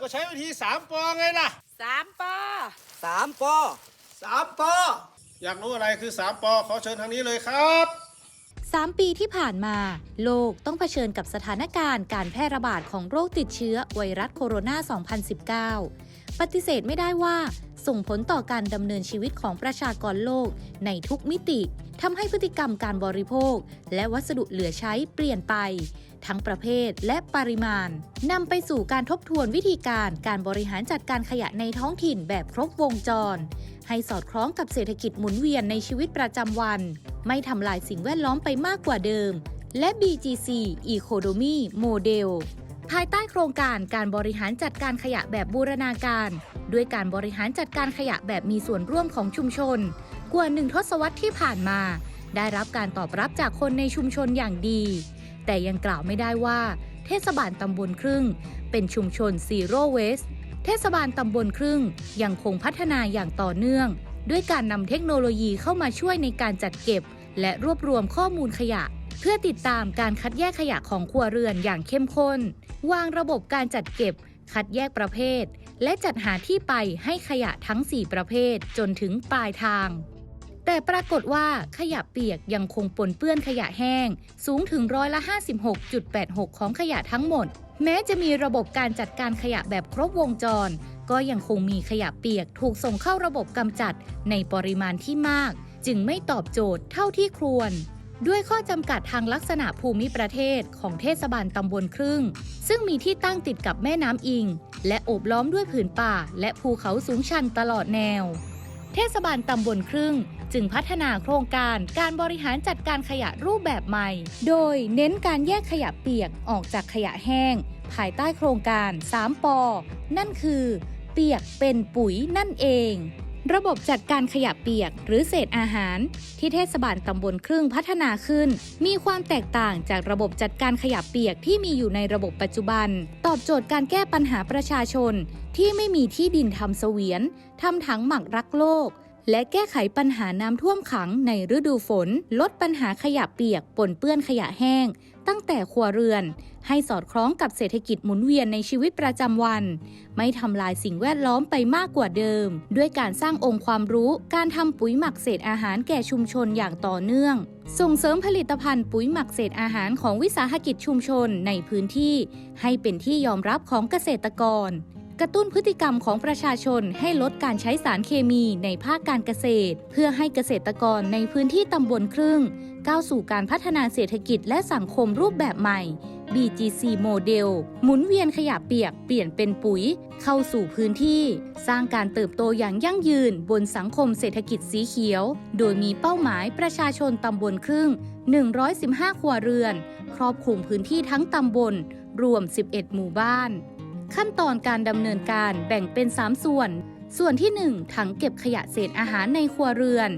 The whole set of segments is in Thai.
ก็ใช้วิธีสามปอไงล่ะสามปอสามปอสามปออยากรู้อะไรคือสามปอขอเชิญทางนี้เลยครับ3ปีที่ผ่านมา โลกต้องเผชิญกับสถานการณ์การแพร่ระบาดของโรคติดเชื้อไวรัสโคโรนา 2019 ปฏิเสธไม่ได้ว่า ส่งผลต่อการดำเนินชีวิตของประชากรโลกในทุกมิติทำให้พฤติกรรมการบริโภค และวัสดุเหลือใช้เปลี่ยนไป ทั้งประเภทและปริมาณนำไปสู่การทบทวนวิธีการการบริหารจัดการขยะในท้องถิ่นแบบครบวงจร ให้สอดคล้องกับเศรษฐกิจหมุนเวียนในชีวิตประจำวัน ไม่ทำลายสิ่งแวดล้อมไปมากกว่าเดิม และ BGC Economy Model ภายใต้โครงการการบริหารจัดการขยะแบบบูรณาการ ด้วยการบริหารจัดการขยะแบบมีส่วนร่วมของชุมชน กว่าหนึ่งทศวรรษที่ผ่านมา ได้รับการตอบรับจากคนในชุมชนอย่างดี แต่ยังกล่าวไม่ได้ว่า เทศบาลตำบลครึ่ง เป็นชุมชน Zero Waste เทศบาลตำบลครึ่งยังคงพัฒนาอย่างต่อเนื่อง ด้วยการนำเทคโนโลยีเข้ามาช่วยในการจัดเก็บ และรวบรวมข้อมูลขยะ เพื่อติดตามการคัดแยกขยะของครัวเรือนอย่างเข้มข้น วางระบบการจัดเก็บ คัดแยกประเภท และจัดหาที่ไปให้ขยะทั้ง 4 ประเภทจนถึงปลายทาง แต่ปรากฏว่าขยะเปียกยังคงปนเปื้อนขยะแห้ง สูงถึงร้อยละ 56.86 ของขยะทั้งหมด แม้จะมีระบบการจัดการขยะแบบครบวงจร ก็ยังคงมีขยะเปียกถูกส่งเข้าระบบกำจัดในปริมาณที่มาก จึงไม่ตอบโจทย์เท่าที่ควร ด้วยข้อจำกัดทางลักษณะภูมิประเทศของเทศบาลตำบลครึ่ง ซึ่งมีที่ตั้งติดกับแม่น้ำอิง และโอบล้อมด้วยผืนป่า และภูเขาสูงชันตลอดแนว เทศบาลตำบลครึ่งจึงพัฒนาโครงการการบริหารจัดการขยะรูปแบบใหม่ โดยเน้นการแยกขยะเปียกออกจากขยะแห้ง ภายใต้โครงการ 3ปอนั่นคือ เปียกเป็นปุ๋ยนั่นเอง ระบบจัดการขยะเปียกหรือเศษอาหาร ที่เทศบาลตำบลครึ่งพัฒนาขึ้น มีความแตกต่างจากระบบจัดการขยะเปียกที่มีอยู่ในระบบปัจจุบัน ตอบโจทย์การแก้ปัญหาประชาชน ที่ไม่มีที่ดินทำเสวียนทำถังหมักรักโลก และแก้ไขปัญหาน้ำท่วมขังในฤดูฝน ลดปัญหาขยะเปียกปนเปื้อนขยะแห้ง ตั้งแต่ครัวเรือน ให้สอดคล้องกับเศรษฐกิจหมุนเวียนในชีวิตประจำวัน ไม่ทำลายสิ่งแวดล้อมไปมากกว่าเดิม ด้วยการสร้างองค์ความรู้การทำปุ๋ยหมักเศษอาหารแก่ชุมชนอย่างต่อเนื่อง ส่งเสริมผลิตภัณฑ์ปุ๋ยหมักเศษอาหารของวิสาหกิจชุมชนในพื้นที่ ให้เป็นที่ยอมรับของเกษตรกร กระตุ้นพฤติกรรมของประชาชนให้ลดการใช้สารเคมีในภาคการเกษตร เพื่อให้เกษตรกรในพื้นที่ตำบลครึ่ง ก้าวสู่การพัฒนาเศรษฐกิจและสังคมรูปแบบใหม่ BGC โมเดลหมุนเวียนขยะเปียกเปลี่ยนเป็นปุ๋ย เข้าสู่พื้นที่ สร้างการเติบโตอย่างยั่งยืนบนสังคมเศรษฐกิจสีเขียว โดยมีเป้าหมายประชาชนตำบลครึ่ง 115 ครัวเรือน ครอบคลุมพื้นที่ทั้งตำบล รวม 11 หมู่บ้าน ขั้นตอนการดำเนินการแบ่งเป็น 3 ส่วน ส่วนที่ 1 ถังเก็บขยะเศษอาหารในครัวเรือน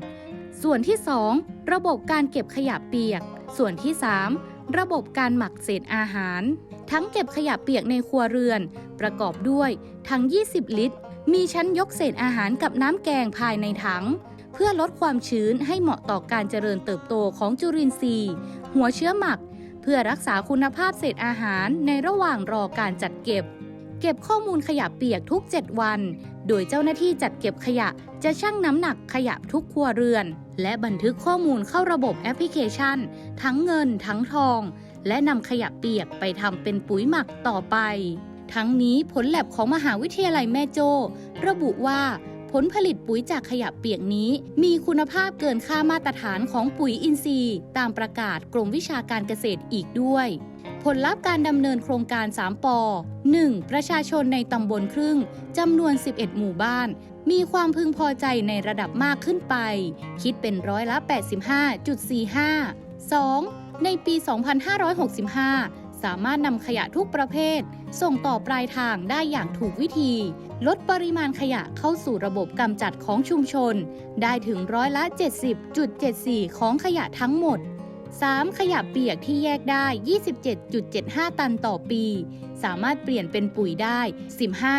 ส่วนที่ 2 ระบบการเก็บขยะเปียก ส่วนที่ 3 ระบบการหมักเศษอาหาร ทั้งเก็บขยะเปียกในครัวเรือน ประกอบด้วยถัง 20 ลิตร มีชั้นยกเศษอาหารกับน้ำแกงภายในถัง เพื่อลดความชื้นให้เหมาะต่อการเจริญเติบโตของจุลินทรีย์ หัวเชื้อหมัก เพื่อรักษาคุณภาพเศษอาหารในระหว่างรอการจัดเก็บ เก็บข้อมูลขยะเปียกทุก 7 วัน โดยเจ้าหน้าที่จัดเก็บขยะจะชั่งน้ำหนักขยะทุกครัวเรือน และบันทึกข้อมูลเข้าระบบแอปพลิเคชัน ทั้งเงินทั้งทอง และนำขยะเปียกไปทำเป็นปุ๋ยหมักต่อไป ทั้งนี้ผลแลบของมหาวิทยาลัยแม่โจ้ระบุว่า ผลผลิตปุ๋ยจากขยะเปียกนี้ มีคุณภาพเกินค่ามาตรฐานของปุ๋ยอินทรีย์ ตามประกาศกรมวิชาการเกษตรอีกด้วย ผลลัพธ์การดำเนินโครงการ 3ปอ 1. ประชาชนในตำบลครึ่งจำนวน 11 หมู่บ้าน มีความพึงพอใจในระดับมากขึ้นไป คิดเป็นร้อยละ 85.45 2. ในปี 2565 สามารถนำขยะทุกประเภท ส่งต่อปลายทางได้อย่างถูกวิธี ลดปริมาณขยะเข้าสู่ระบบกำจัดของชุมชน ได้ถึงร้อยละ 70.74 ของขยะทั้งหมด 3. ขยะเปียกที่แยกได้ 27.75 ตันต่อปี สามารถเปลี่ยนเป็นปุ๋ยได้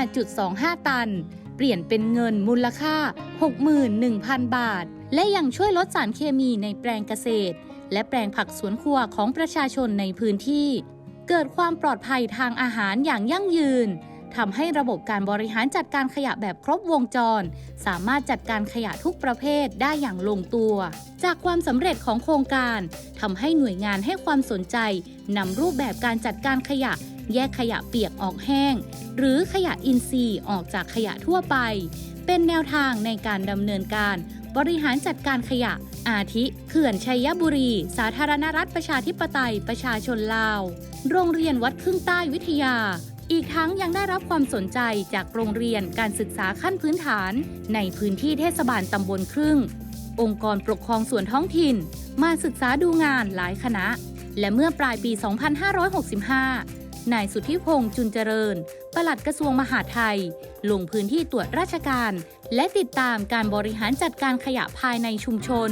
15.25 ตัน เปลี่ยนเป็นเงินมูลค่า 61,000 บาท และยังช่วยลดสารเคมีในแปลงเกษตร และแปลงผักสวนครัวของประชาชนในพื้นที่ เกิดความปลอดภัยทางอาหารอย่างยั่งยืนทำให้ระบบการบริหารจัดการขยะแบบครบวงจร สามารถจัดการขยะทุกประเภทได้อย่างลงตัว จากความสำเร็จของโครงการทำให้หน่วยงานให้ความสนใจนำรูปแบบการจัดการขยะ แยกขยะเปียกออกแห้ง หรือขยะอินทรีย์ออกจากขยะทั่วไป เป็นแนวทางในการดำเนินการ บริหารจัดการขยะ อาทิ เขื่อนชัยบุรี สาธารณรัฐประชาธิปไตย ประชาชนลาว โรงเรียนวัดครึ่งใต้วิทยา อีกทั้งยังได้รับความสนใจจากโรงเรียนการศึกษาขั้นพื้นฐาน ในพื้นที่เทศบาลตำบลครึ่ง องค์กรปกครองส่วนท้องถิ่น มาศึกษาดูงานหลายคณะ และเมื่อปลายปี 2565 นายสุทธิพงษ์จุนเจริญ ปลัดกระทรวงมหาดไทย ลงพื้นที่ตรวจราชการ และติดตามการบริหารจัดการขยะภายในชุมชน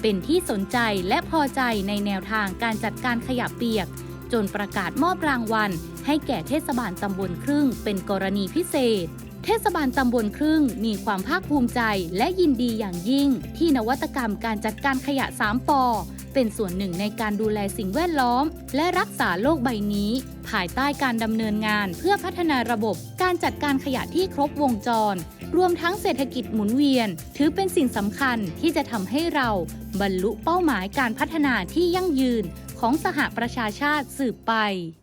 เป็นที่สนใจและพอใจในแนวทางการจัดการขยะเปียก จนประกาศมอบรางวัล ให้แก่เทศบาลตำบลครึ่งเป็นกรณีพิเศษเทศบาลตำบลครึ่งมีความภาคภูมิใจและยินดีอย่างยิ่งที่นวัตกรรมการจัดการขยะ 3ปอ เป็นส่วนหนึ่งในการดูแลสิ่งแวดล้อม และรักษาโลกใบนี้ ภายใต้การดำเนินงานเพื่อพัฒนาระบบการจัดการขยะที่ครบวงจร รวมทั้งเศรษฐกิจหมุนเวียน ถือเป็นสิ่งสำคัญที่จะทำให้เรา บรรลุเป้าหมายการพัฒนาที่ยั่งยืนของสหประชาชาติสืบไป